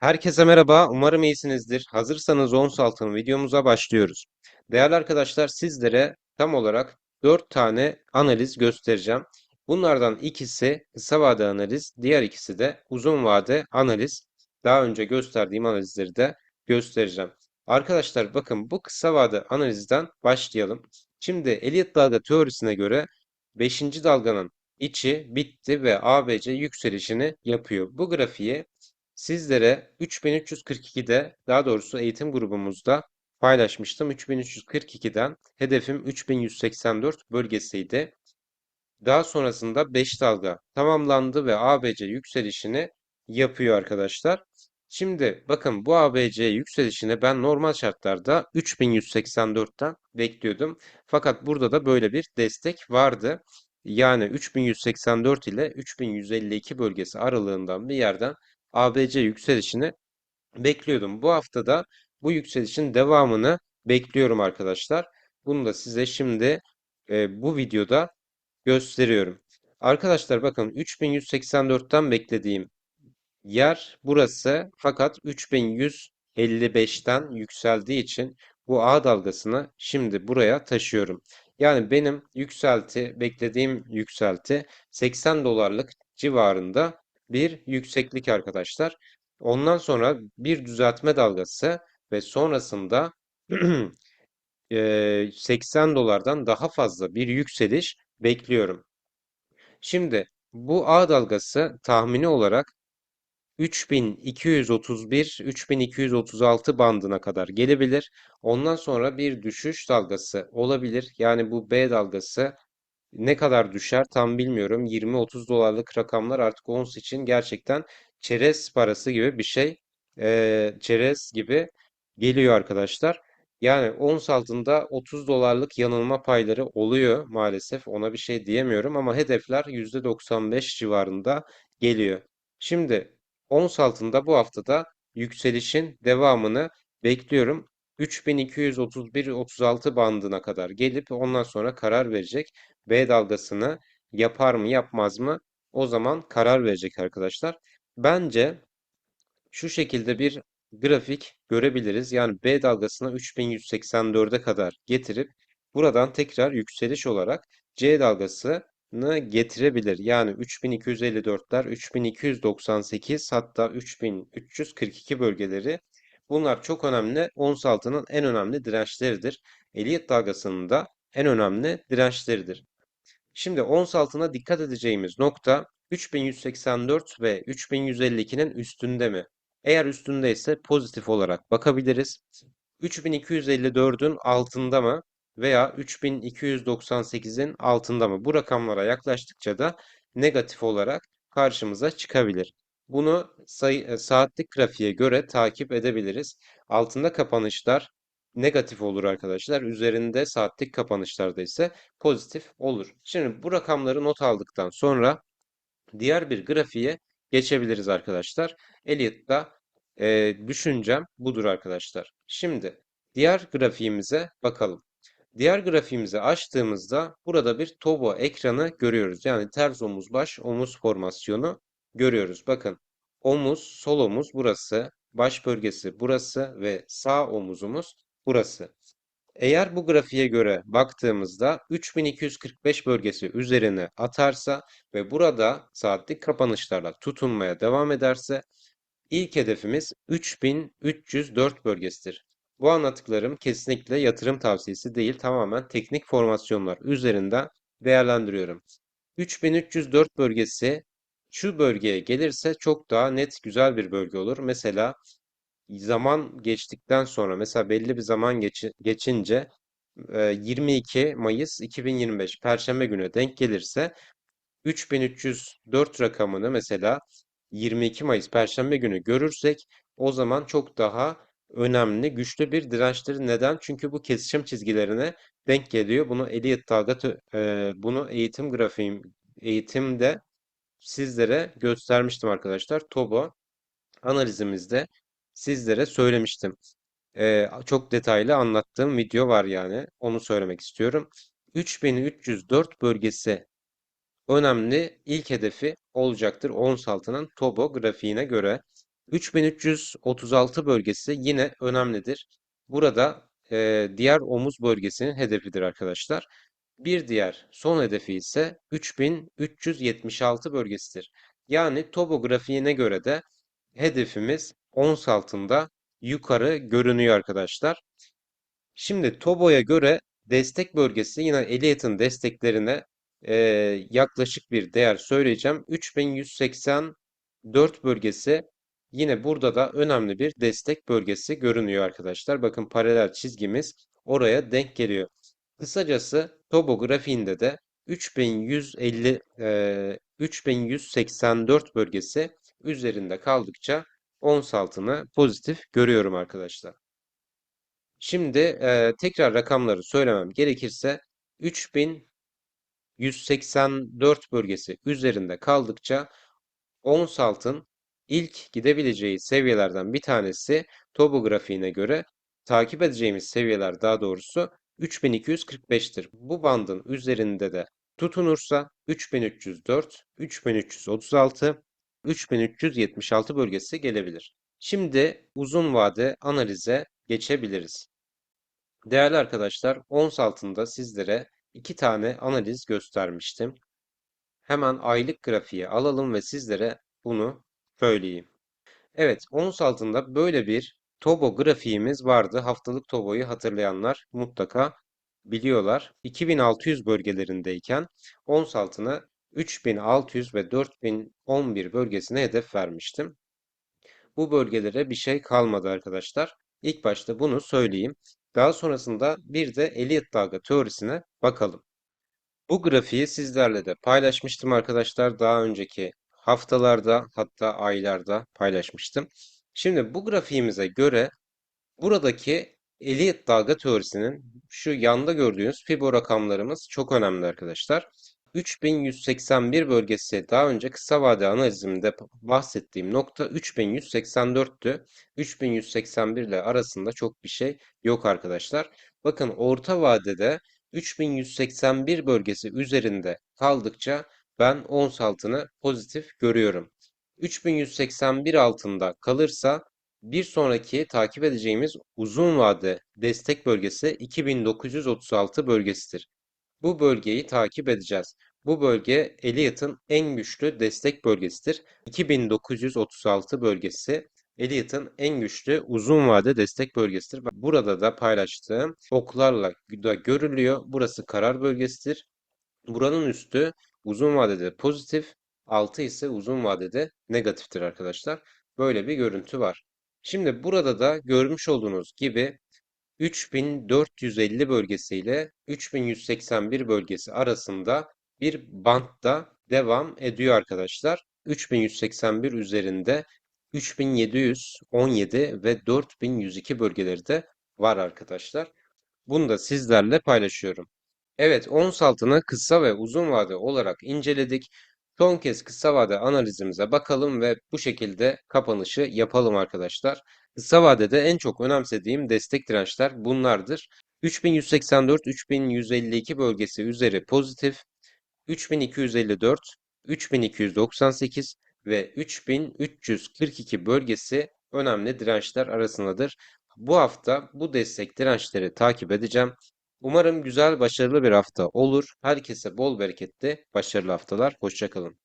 Herkese merhaba, umarım iyisinizdir. Hazırsanız ons altın videomuza başlıyoruz. Değerli arkadaşlar, sizlere tam olarak 4 tane analiz göstereceğim. Bunlardan ikisi kısa vade analiz, diğer ikisi de uzun vade analiz. Daha önce gösterdiğim analizleri de göstereceğim. Arkadaşlar bakın bu kısa vade analizden başlayalım. Şimdi Elliott dalga teorisine göre 5. dalganın içi bitti ve ABC yükselişini yapıyor. Bu grafiği Sizlere 3342'de daha doğrusu eğitim grubumuzda paylaşmıştım. 3342'den hedefim 3184 bölgesiydi. Daha sonrasında 5 dalga tamamlandı ve ABC yükselişini yapıyor arkadaşlar. Şimdi bakın bu ABC yükselişini ben normal şartlarda 3184'ten bekliyordum. Fakat burada da böyle bir destek vardı. Yani 3184 ile 3152 bölgesi aralığından bir yerden ABC yükselişini bekliyordum. Bu haftada bu yükselişin devamını bekliyorum arkadaşlar. Bunu da size şimdi e, bu videoda gösteriyorum. Arkadaşlar bakın 3184'ten beklediğim yer burası fakat 3155'ten yükseldiği için bu A dalgasını şimdi buraya taşıyorum. Yani benim yükselti, beklediğim yükselti 80 dolarlık civarında bir yükseklik arkadaşlar. Ondan sonra bir düzeltme dalgası ve sonrasında 80 dolardan daha fazla bir yükseliş bekliyorum. Şimdi bu A dalgası tahmini olarak 3231-3236 bandına kadar gelebilir. Ondan sonra bir düşüş dalgası olabilir. Yani bu B dalgası ne kadar düşer tam bilmiyorum. 20-30 dolarlık rakamlar artık ons için gerçekten çerez parası gibi bir şey. Ee, çerez gibi geliyor arkadaşlar. Yani ons altında 30 dolarlık yanılma payları oluyor maalesef. Ona bir şey diyemiyorum ama hedefler %95 civarında geliyor. Şimdi ons altında bu haftada yükselişin devamını bekliyorum. 3231-36 bandına kadar gelip ondan sonra karar verecek. B dalgasını yapar mı yapmaz mı? O zaman karar verecek arkadaşlar. Bence şu şekilde bir grafik görebiliriz. Yani B dalgasını 3184'e kadar getirip buradan tekrar yükseliş olarak C dalgasını getirebilir. Yani 3254'ler, 3298 hatta 3342 bölgeleri bunlar çok önemli. Ons altının en önemli dirençleridir. Elliott dalgasının da en önemli dirençleridir. Şimdi ons altına dikkat edeceğimiz nokta 3184 ve 3152'nin üstünde mi? Eğer üstündeyse pozitif olarak bakabiliriz. 3254'ün altında mı veya 3298'in altında mı? Bu rakamlara yaklaştıkça da negatif olarak karşımıza çıkabilir. Bunu e, saatlik grafiğe göre takip edebiliriz. Altında kapanışlar negatif olur arkadaşlar. Üzerinde saatlik kapanışlarda ise pozitif olur. Şimdi bu rakamları not aldıktan sonra diğer bir grafiğe geçebiliriz arkadaşlar. Elliott'ta e, düşüncem budur arkadaşlar. Şimdi diğer grafiğimize bakalım. Diğer grafiğimizi açtığımızda burada bir tobo ekranı görüyoruz. Yani ters omuz baş omuz formasyonu görüyoruz. Bakın omuz sol omuz burası, baş bölgesi burası ve sağ omuzumuz burası. Eğer bu grafiğe göre baktığımızda 3245 bölgesi üzerine atarsa ve burada saatlik kapanışlarla tutunmaya devam ederse ilk hedefimiz 3304 bölgesidir. Bu anlattıklarım kesinlikle yatırım tavsiyesi değil, tamamen teknik formasyonlar üzerinden değerlendiriyorum. 3304 bölgesi şu bölgeye gelirse çok daha net güzel bir bölge olur. Mesela zaman geçtikten sonra mesela belli bir zaman geçi- geçince e, 22 Mayıs 2025 Perşembe günü denk gelirse 3304 rakamını mesela 22 Mayıs Perşembe günü görürsek o zaman çok daha önemli, güçlü bir dirençtir. Neden? Çünkü bu kesişim çizgilerine denk geliyor. Bunu Elliott e, bunu eğitim grafiğim eğitimde sizlere göstermiştim arkadaşlar. TOBO analizimizde sizlere söylemiştim. Ee, çok detaylı anlattığım video var yani. Onu söylemek istiyorum. 3304 bölgesi önemli ilk hedefi olacaktır ons altının TOBO grafiğine göre. 3336 bölgesi yine önemlidir. Burada e, diğer omuz bölgesinin hedefidir arkadaşlar. Bir diğer son hedefi ise 3376 bölgesidir. Yani topografiğine göre de hedefimiz ons altında yukarı görünüyor arkadaşlar. Şimdi Tobo'ya göre destek bölgesi yine Elliot'ın desteklerine e, yaklaşık bir değer söyleyeceğim. 3184 bölgesi yine burada da önemli bir destek bölgesi görünüyor arkadaşlar. Bakın paralel çizgimiz oraya denk geliyor. Kısacası Tobo grafiğinde de 3150 e, 3184 bölgesi üzerinde kaldıkça ons altını pozitif görüyorum arkadaşlar. Şimdi e, tekrar rakamları söylemem gerekirse 3184 bölgesi üzerinde kaldıkça ons altın ilk gidebileceği seviyelerden bir tanesi topografiğine göre takip edeceğimiz seviyeler daha doğrusu 3245'tir. Bu bandın üzerinde de tutunursa 3304, 3336, 3376 bölgesi gelebilir. Şimdi uzun vade analize geçebiliriz. Değerli arkadaşlar, ons altında sizlere iki tane analiz göstermiştim. Hemen aylık grafiği alalım ve sizlere bunu söyleyeyim. Evet, ons altında böyle bir Tobo grafiğimiz vardı. Haftalık Tobo'yu hatırlayanlar mutlaka biliyorlar. 2600 bölgelerindeyken ons altına 3600 ve 4011 bölgesine hedef vermiştim. Bu bölgelere bir şey kalmadı arkadaşlar. İlk başta bunu söyleyeyim. Daha sonrasında bir de Elliott dalga teorisine bakalım. Bu grafiği sizlerle de paylaşmıştım arkadaşlar. Daha önceki haftalarda hatta aylarda paylaşmıştım. Şimdi bu grafiğimize göre buradaki Elliott dalga teorisinin şu yanda gördüğünüz Fibo rakamlarımız çok önemli arkadaşlar. 3181 bölgesi daha önce kısa vade analizimde bahsettiğim nokta 3184'tü. 3181 ile arasında çok bir şey yok arkadaşlar. Bakın orta vadede 3181 bölgesi üzerinde kaldıkça ben ons altını pozitif görüyorum. 3181 altında kalırsa bir sonraki takip edeceğimiz uzun vade destek bölgesi 2936 bölgesidir. Bu bölgeyi takip edeceğiz. Bu bölge Elliot'ın en güçlü destek bölgesidir. 2936 bölgesi Elliot'ın en güçlü uzun vade destek bölgesidir. Burada da paylaştığım oklarla da görülüyor. Burası karar bölgesidir. Buranın üstü uzun vadede pozitif, altı ise uzun vadede negatiftir arkadaşlar. Böyle bir görüntü var. Şimdi burada da görmüş olduğunuz gibi 3450 bölgesi ile 3181 bölgesi arasında bir bantta devam ediyor arkadaşlar. 3181 üzerinde 3717 ve 4102 bölgeleri de var arkadaşlar. Bunu da sizlerle paylaşıyorum. Evet, ons altını kısa ve uzun vade olarak inceledik. Son kez kısa vade analizimize bakalım ve bu şekilde kapanışı yapalım arkadaşlar. Kısa vadede en çok önemsediğim destek dirençler bunlardır. 3184-3152 bölgesi üzeri pozitif, 3254, 3298 ve 3342 bölgesi önemli dirençler arasındadır. Bu hafta bu destek dirençleri takip edeceğim. Umarım güzel, başarılı bir hafta olur. Herkese bol bereketli, başarılı haftalar. Hoşçakalın.